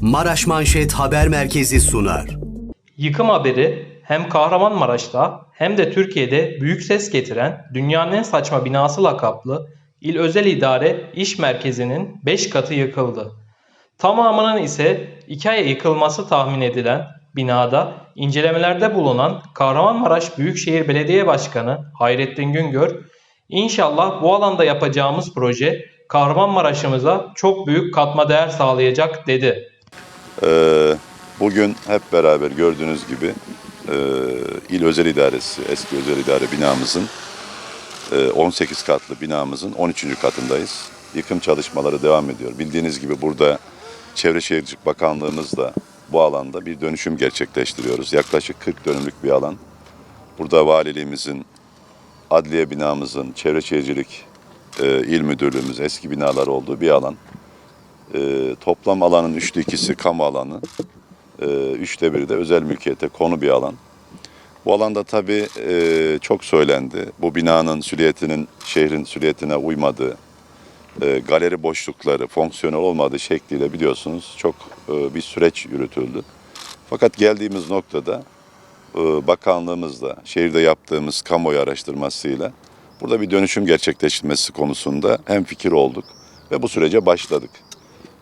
Maraş Manşet Haber Merkezi sunar. Yıkım haberi hem Kahramanmaraş'ta hem de Türkiye'de büyük ses getiren dünyanın en saçma binası lakaplı İl Özel İdare İş Merkezi'nin 5 katı yıkıldı. Tamamının ise 2 aya yıkılması tahmin edilen binada incelemelerde bulunan Kahramanmaraş Büyükşehir Belediye Başkanı Hayrettin Güngör, İnşallah bu alanda yapacağımız proje Kahramanmaraş'ımıza çok büyük katma değer sağlayacak dedi. Ee, Bugün hep beraber gördüğünüz gibi e, İl Özel İdaresi, eski Özel İdare binamızın e, 18 katlı binamızın 13. katındayız. Yıkım çalışmaları devam ediyor. Bildiğiniz gibi burada Çevre Şehircilik Bakanlığımız da bu alanda bir dönüşüm gerçekleştiriyoruz. Yaklaşık 40 dönümlük bir alan. Burada valiliğimizin, adliye binamızın, Çevre Şehircilik e, İl Müdürlüğümüz eski binalar olduğu bir alan. E, toplam alanın üçte ikisi kamu alanı. Ee, üçte biri de özel mülkiyete konu bir alan. Bu alanda tabii e, çok söylendi. Bu binanın süliyetinin şehrin süliyetine uymadığı, e, galeri boşlukları fonksiyonel olmadığı şekliyle biliyorsunuz çok e, bir süreç yürütüldü. Fakat geldiğimiz noktada e, bakanlığımızla, şehirde yaptığımız kamuoyu araştırmasıyla burada bir dönüşüm gerçekleştirilmesi konusunda hem fikir olduk ve bu sürece başladık.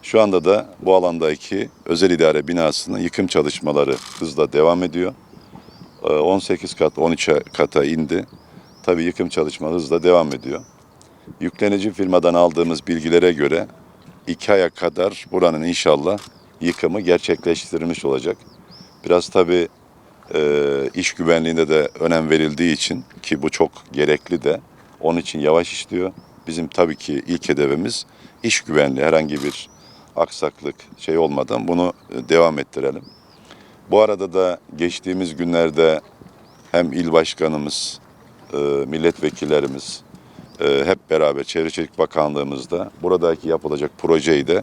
Şu anda da bu alandaki özel idare binasının yıkım çalışmaları hızla devam ediyor. Ee, 18 kat 13 kata indi. Tabii yıkım çalışma hızla devam ediyor. Yüklenici firmadan aldığımız bilgilere göre iki aya kadar buranın inşallah yıkımı gerçekleştirilmiş olacak. Biraz tabii e, iş güvenliğine de önem verildiği için ki bu çok gerekli de onun için yavaş işliyor. Bizim tabii ki ilk hedefimiz iş güvenliği herhangi bir aksaklık şey olmadan bunu e, devam ettirelim. Bu arada da geçtiğimiz günlerde hem il başkanımız, e, milletvekillerimiz e, hep beraber Çevre Bakanlığımızda buradaki yapılacak projeyi de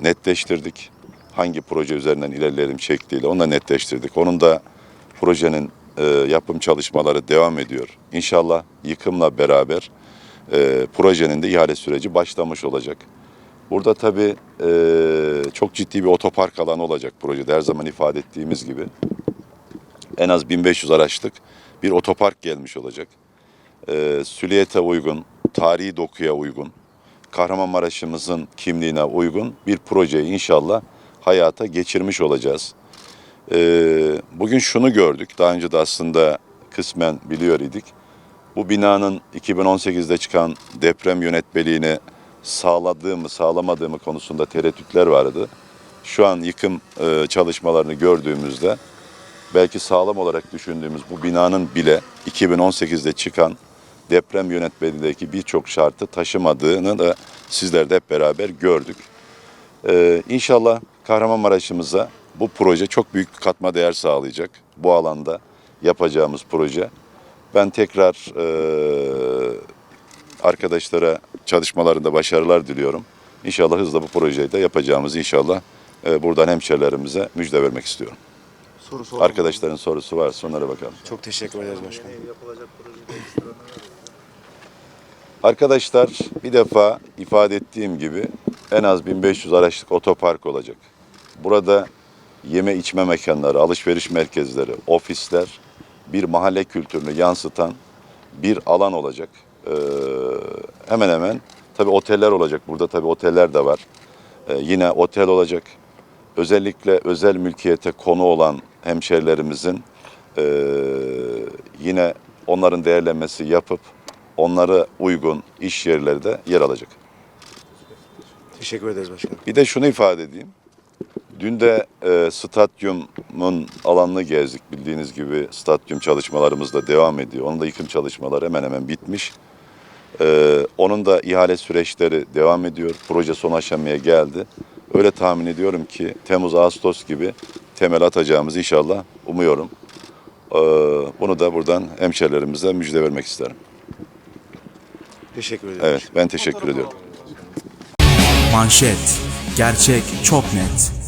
netleştirdik. Hangi proje üzerinden ilerleyelim şekliyle onu da netleştirdik. Onun da projenin yapım çalışmaları devam ediyor. İnşallah yıkımla beraber projenin de ihale süreci başlamış olacak. Burada tabii e, çok ciddi bir otopark alanı olacak projede her zaman ifade ettiğimiz gibi. En az 1500 araçlık bir otopark gelmiş olacak. E, süliyete uygun, tarihi dokuya uygun, Kahramanmaraş'ımızın kimliğine uygun bir projeyi inşallah hayata geçirmiş olacağız. E, bugün şunu gördük, daha önce de aslında kısmen biliyor idik. Bu binanın 2018'de çıkan deprem yönetmeliğine sağladığımı, sağlamadığımı konusunda tereddütler vardı. Şu an yıkım e, çalışmalarını gördüğümüzde belki sağlam olarak düşündüğümüz bu binanın bile 2018'de çıkan deprem yönetmeliğindeki birçok şartı taşımadığını da sizler de hep beraber gördük. Ee, inşallah Kahramanmaraş'ımıza bu proje çok büyük katma değer sağlayacak. Bu alanda yapacağımız proje. Ben tekrar e, arkadaşlara çalışmalarında başarılar diliyorum. İnşallah hızla bu projeyi de yapacağımızı inşallah e, buradan hemşerilerimize müjde vermek istiyorum. Soru soralım. Arkadaşların sorusu varsa onlara bakalım. Çok teşekkür ederiz başkanım. Arkadaşlar bir defa ifade ettiğim gibi en az 1500 araçlık otopark olacak. Burada yeme içme mekanları, alışveriş merkezleri, ofisler bir mahalle kültürünü yansıtan bir alan olacak. Ee, hemen hemen tabii oteller olacak. Burada tabii oteller de var. Ee, yine otel olacak. Özellikle özel mülkiyete konu olan hemşerilerimizin ee, yine onların değerlenmesi yapıp onlara uygun iş yerleri de yer alacak. Teşekkür ederiz başkanım. Bir de şunu ifade edeyim. Dün de e, stadyumun alanını gezdik. Bildiğiniz gibi stadyum çalışmalarımız da devam ediyor. Onun da yıkım çalışmaları hemen hemen bitmiş. E, onun da ihale süreçleri devam ediyor. Proje son aşamaya geldi. Öyle tahmin ediyorum ki Temmuz, Ağustos gibi temel atacağımızı inşallah umuyorum. E, bunu da buradan hemşerilerimize müjde vermek isterim. Teşekkür ederiz. Evet, ben teşekkür ediyorum. Manşet. Gerçek çok net.